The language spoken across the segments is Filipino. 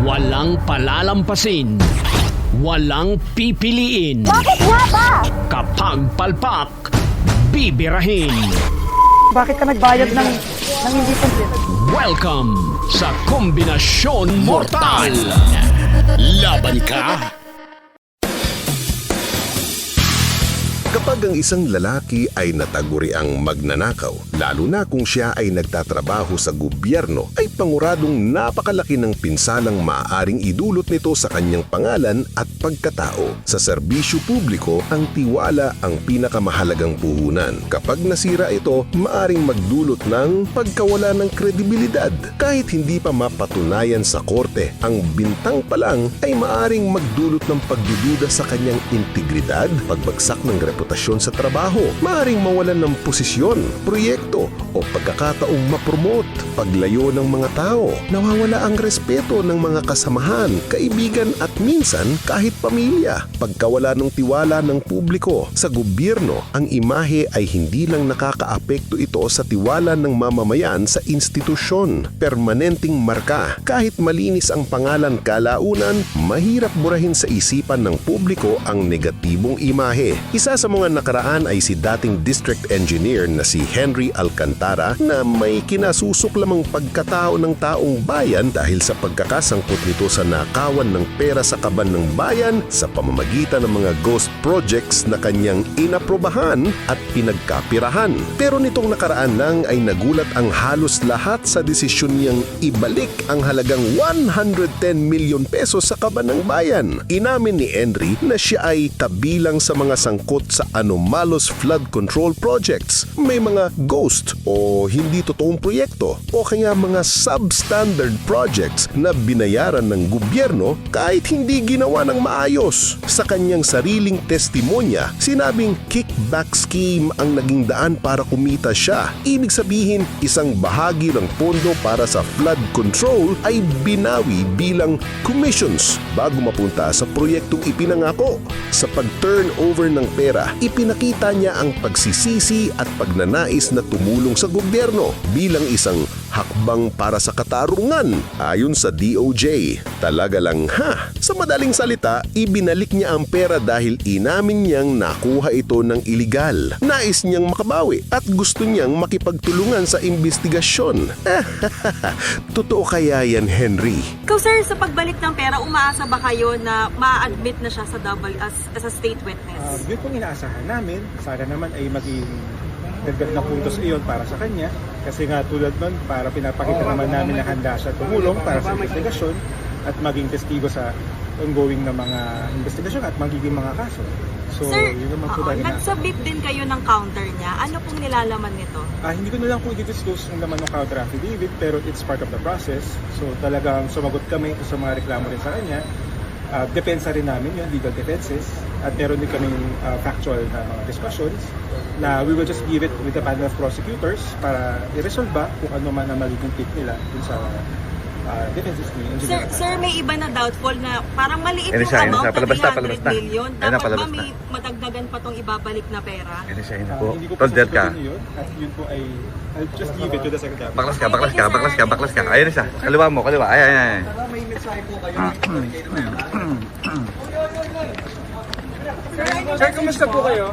Walang palalampasin. Walang pipiliin. Bakit nga ba? Kapag palpak, bibirahin. Bakit ka nagbayad ng, ng hindi complete? Welcome sa Kombinasyon Mortal. Laban ka? Kapag ang isang lalaki ay nataguri ang magnanakaw, lalo na kung siya ay nagtatrabaho sa gobyerno, ay panguradong napakalaki ng pinsalang maaaring idulot nito sa kanyang pangalan at pagkatao. Sa serbisyo publiko, ang tiwala ang pinakamahalagang puhunan. Kapag nasira ito, maaring magdulot ng pagkawala ng kredibilidad. Kahit hindi pa mapatunayan sa korte, ang bintang pa lang ay maaring magdulot ng pagdududa sa kanyang integridad, pagbagsak ng reputasyon sa trabaho, maaring mawalan ng posisyon, proyekto o pagkakataong mapromote, paglayo ng mga tao, nawawala ang respeto ng mga kasamahan, kaibigan at minsan kahit pamilya. Pagkawala ng tiwala ng publiko sa gobyerno, ang imahe ay hindi lang nakakaapekto ito sa tiwala ng mamamayan sa institusyon. Permanenteng marka. Kahit malinis ang pangalan kalaunan, mahirap burahin sa isipan ng publiko ang negatibong imahe. Isa sa mga nakaraan ay si dating district engineer na si Henry Alcantara na may kinasusok lamang pagkatao ng taong bayan dahil sa pagkakasangkot nito sa nakawan ng pera sa kaban ng bayan sa pamamagitan ng mga ghost projects na kanyang inaprobahan at pinagkapirahan. Pero nitong nakaraan lang ay nagulat ang halos lahat sa desisyon niyang ibalik ang halagang 110 milyon pesos sa kaban ng bayan. Inamin ni Henry na siya ay tabilang sa mga sangkot sa anomalous flood control projects. May mga ghost o hindi totoong proyekto o kaya mga substandard projects na binayaran ng gobyerno kahit hindi ginawa ng maayos. Sa kanyang sariling testimonya, sinabing kickback scheme ang naging daan para kumita siya. Ibig sabihin, isang bahagi ng pondo para sa flood control ay binawi bilang commissions bago mapunta sa proyektong ipinangako. Sa pag-turnover ng pera, ipinakita niya ang pagsisisi at pagnanais na tumulong sa gobyerno bilang isang hakbang para sa katarungan ayon sa DOJ. Talaga lang ha. Sa madaling salita, ibinalik niya ang pera dahil inamin niyang nakuha ito ng iligal. Nais niyang makabawi at gusto niyang makipagtulungan sa investigasyon. Totoo kaya yan, Henry? Ikaw sir, sa pagbalik ng pera, umaasa ba kayo na ma-admit na siya sa double as, as a state witness? Uh, yun pong inaasahan namin. Sana naman ay maging dagdag na puntos iyon para sa kanya. Kasi nga tulad nun, para pinapakita naman namin na handa siya tumulong para sa investigasyon at maging testigo sa ongoing na mga investigasyon at magiging mga kaso. So, sir, yun naman po oo, tayo na. nagsubmit din kayo ng counter niya. Ano pong nilalaman nito? Ah, hindi ko na lang po i-disclose yung laman ng counter affidavit pero it's part of the process. So talagang sumagot kami sa mga reklamo rin sa kanya. Uh, depensa rin namin yung legal defenses at meron din kaming ah, factual na mga discussions na we will just give it with the panel of prosecutors para i-resolve ba kung ano man ang magiging take nila dun sa ah, defenses ni Sir, Engineer. sir, may iba na doubtful na parang maliit yung siya, amount na Palabas na, 300 palabas na. million. Dapat ba may madagdagan pa tong ibabalik na pera? Yan siya, Ah, po. hindi ko po ka. yun at yun po ay I'll just give it to the secretary. Baklas ka, baklas ka, baklas ka, baklas ka. Ayun siya. Kaliwa mo, kaliwa. Ay, ay, ay. May mensahe po kayo. Sir, kumusta po kayo?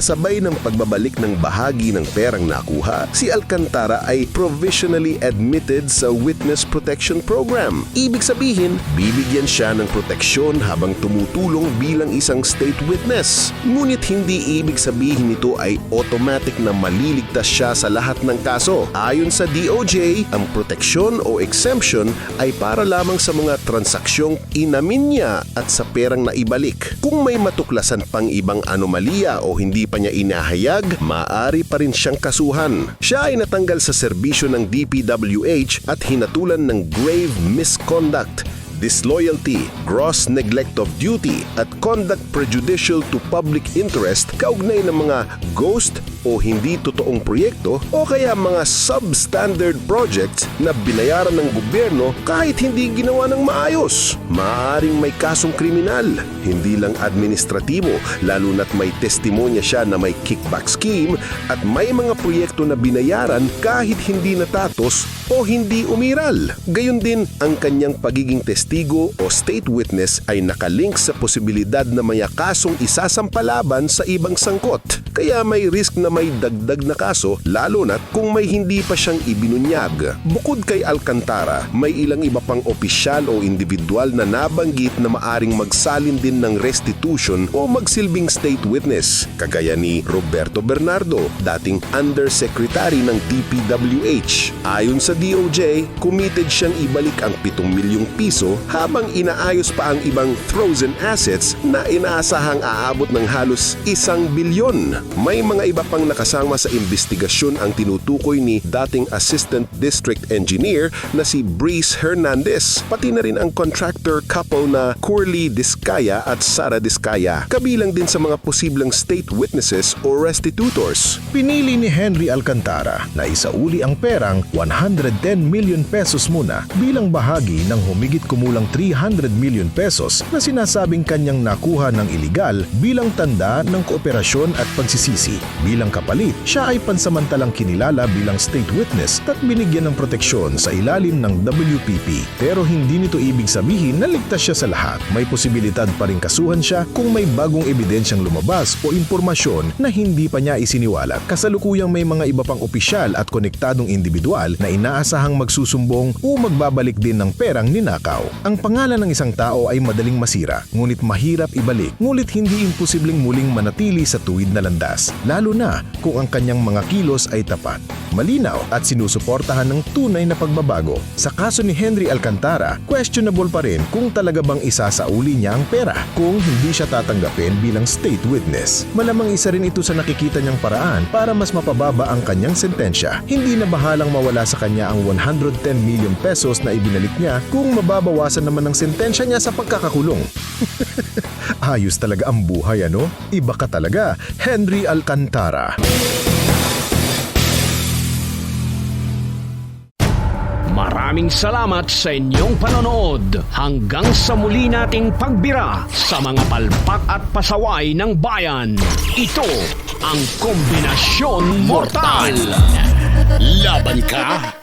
Kasabay ng pagbabalik ng bahagi ng perang nakuha, si Alcantara ay provisionally admitted sa Witness Protection Program. Ibig sabihin, bibigyan siya ng proteksyon habang tumutulong bilang isang state witness. Ngunit hindi ibig sabihin nito ay automatic na maliligtas siya sa lahat ng kaso. Ayon sa DOJ, ang proteksyon o exemption ay para lamang sa mga transaksyong inamin niya at sa perang naibalik. Kung may matuklasan pang ibang anomalya o hindi pa niya inahayag, maaari pa rin siyang kasuhan. Siya ay natanggal sa serbisyo ng DPWH at hinatulan ng grave misconduct disloyalty, gross neglect of duty at conduct prejudicial to public interest kaugnay ng mga ghost o hindi totoong proyekto o kaya mga substandard projects na binayaran ng gobyerno kahit hindi ginawa ng maayos. Maaaring may kasong kriminal, hindi lang administratibo, lalo na't may testimonya siya na may kickback scheme at may mga proyekto na binayaran kahit hindi natatos o hindi umiral. Gayon din, ang kanyang pagiging testigo o state witness ay nakalink sa posibilidad na may kasong isasampalaban sa ibang sangkot. Kaya may risk na may dagdag na kaso lalo na't kung may hindi pa siyang ibinunyag. Bukod kay Alcantara, may ilang iba pang opisyal o individual na nabanggit na maaring magsalin din ng restitution o magsilbing state witness. Kagaya ni Roberto Bernardo, dating Undersecretary ng DPWH. Ayon sa DOJ, committed siyang ibalik ang 7 milyong piso habang inaayos pa ang ibang frozen assets na inaasahang aabot ng halos isang bilyon. May mga iba pang nakasama sa investigasyon ang tinutukoy ni dating Assistant District Engineer na si Breeze Hernandez, pati na rin ang contractor couple na Curly Discaya at Sara Discaya, kabilang din sa mga posibleng state witnesses o restitutors. Pinili ni Henry Alcantara na isauli ang perang 110 million pesos muna bilang bahagi ng humigit kumulang 300 million pesos na sinasabing kanyang nakuha ng iligal bilang tanda ng kooperasyon at pagsisisi. Bilang kapalit, siya ay pansamantalang kinilala bilang state witness at binigyan ng proteksyon sa ilalim ng WPP. Pero hindi nito ibig sabihin na ligtas siya sa lahat. May posibilidad pa rin kasuhan siya kung may bagong ebidensyang lumabas o impormasyon na hindi pa niya isiniwalat. Kasalukuyang may mga iba pang opisyal at konektadong individual na inaasahang magsusumbong o magbabalik din ng perang ninakaw. Ang pangalan ng isang tao ay madaling masira, ngunit mahirap ibalik, ngunit hindi imposibleng muling manatili sa tuwid na landas, lalo na kung ang kanyang mga kilos ay tapat. Malinaw at sinusuportahan ng tunay na pagbabago. Sa kaso ni Henry Alcantara, questionable pa rin kung talaga bang isasauli niya ang pera kung hindi siya tatanggapin bilang state witness. Malamang isa rin ito sa nakikita niyang paraan para mas mapababa ang kanyang sentensya. Hindi na bahalang mawala sa kanya ang 110 million pesos na ibinalik niya kung mababawasan naman ang sentensya niya sa pagkakakulong. Ayos talaga ang buhay ano? Iba ka talaga, Henry Alcantara. Maraming salamat sa inyong panonood. Hanggang sa muli nating pagbira sa mga palpak at pasaway ng bayan. Ito ang Kombinasyon Mortal. Laban ka